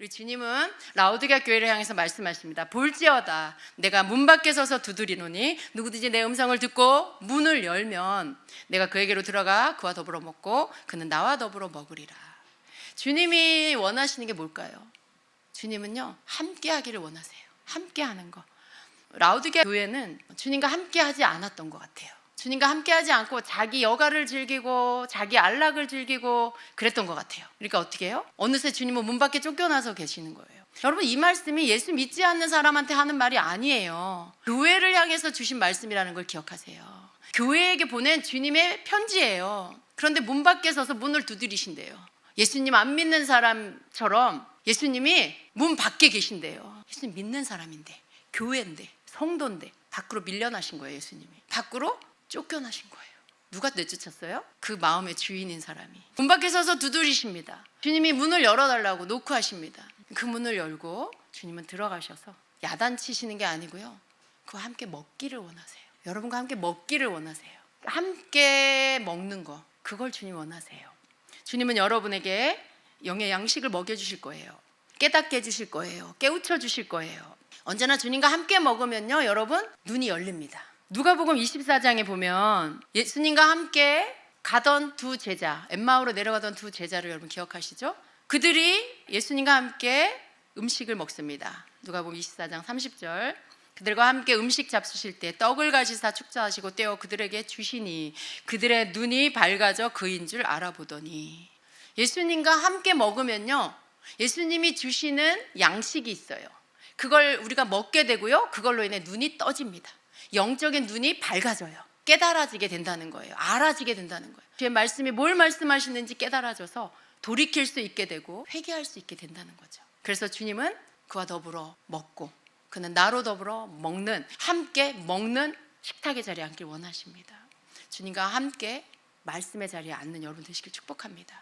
우리 주님은 라우디가 교회를 향해서 말씀하십니다. 볼지어다 내가 문 밖에 서서 두드리노니 누구든지 내 음성을 듣고 문을 열면 내가 그에게로 들어가 그와 더불어 먹고 그는 나와 더불어 먹으리라. 주님이 원하시는 게 뭘까요? 주님은요 함께 하기를 원하세요. 함께 하는 거. 라우디게 교회는 주님과 함께 하지 않았던 것 같아요. 주님과 함께 하지 않고 자기 여가를 즐기고 자기 안락을 즐기고 그랬던 것 같아요. 그러니까 어떻게 해요? 어느새 주님은 문 밖에 쫓겨나서 계시는 거예요. 여러분 이 말씀이 예수 믿지 않는 사람한테 하는 말이 아니에요. 교회를 향해서 주신 말씀이라는 걸 기억하세요. 교회에게 보낸 주님의 편지예요. 그런데 문 밖에 서서 문을 두드리신대요. 예수님 안 믿는 사람처럼 예수님이 문 밖에 계신대요. 예수님 믿는 사람인데 교회인데 성도인데 밖으로 밀려나신 거예요, 예수님이. 밖으로 쫓겨나신 거예요. 누가 내쫓았어요? 그 마음의 주인인 사람이. 문 밖에 서서 두드리십니다. 주님이 문을 열어달라고 노크하십니다. 그 문을 열고 주님은 들어가셔서 야단치시는 게 아니고요. 그와 함께 먹기를 원하세요. 여러분과 함께 먹기를 원하세요. 함께 먹는 거. 그걸 주님 원하세요. 주님은 여러분에게 영의 양식을 먹여주실 거예요. 깨닫게 해주실 거예요. 깨우쳐 주실 거예요. 언제나 주님과 함께 먹으면요, 여러분, 눈이 열립니다. 누가복음 24장에 보면 예수님과 함께 가던 두 제자, 엠마오로 내려가던 두 제자를 여러분 기억하시죠? 그들이 예수님과 함께 음식을 먹습니다. 누가복음 24장 30절. 그들과 함께 음식 잡수실 때 떡을 가지사 축사하시고 떼어 그들에게 주시니 그들의 눈이 밝아져 그인 줄 알아보더니 예수님과 함께 먹으면요. 예수님이 주시는 양식이 있어요. 그걸 우리가 먹게 되고요. 그걸로 인해 눈이 떠집니다. 영적인 눈이 밝아져요. 깨달아지게 된다는 거예요. 알아지게 된다는 거예요. 주의 말씀이 뭘 말씀하시는지 깨달아져서 돌이킬 수 있게 되고 회개할 수 있게 된다는 거죠. 그래서 주님은 그와 더불어 먹고 그는 나로 더불어 먹는 함께 먹는 식탁의 자리에 앉길 원하십니다. 주님과 함께 말씀의 자리에 앉는 여러분 되시길 축복합니다.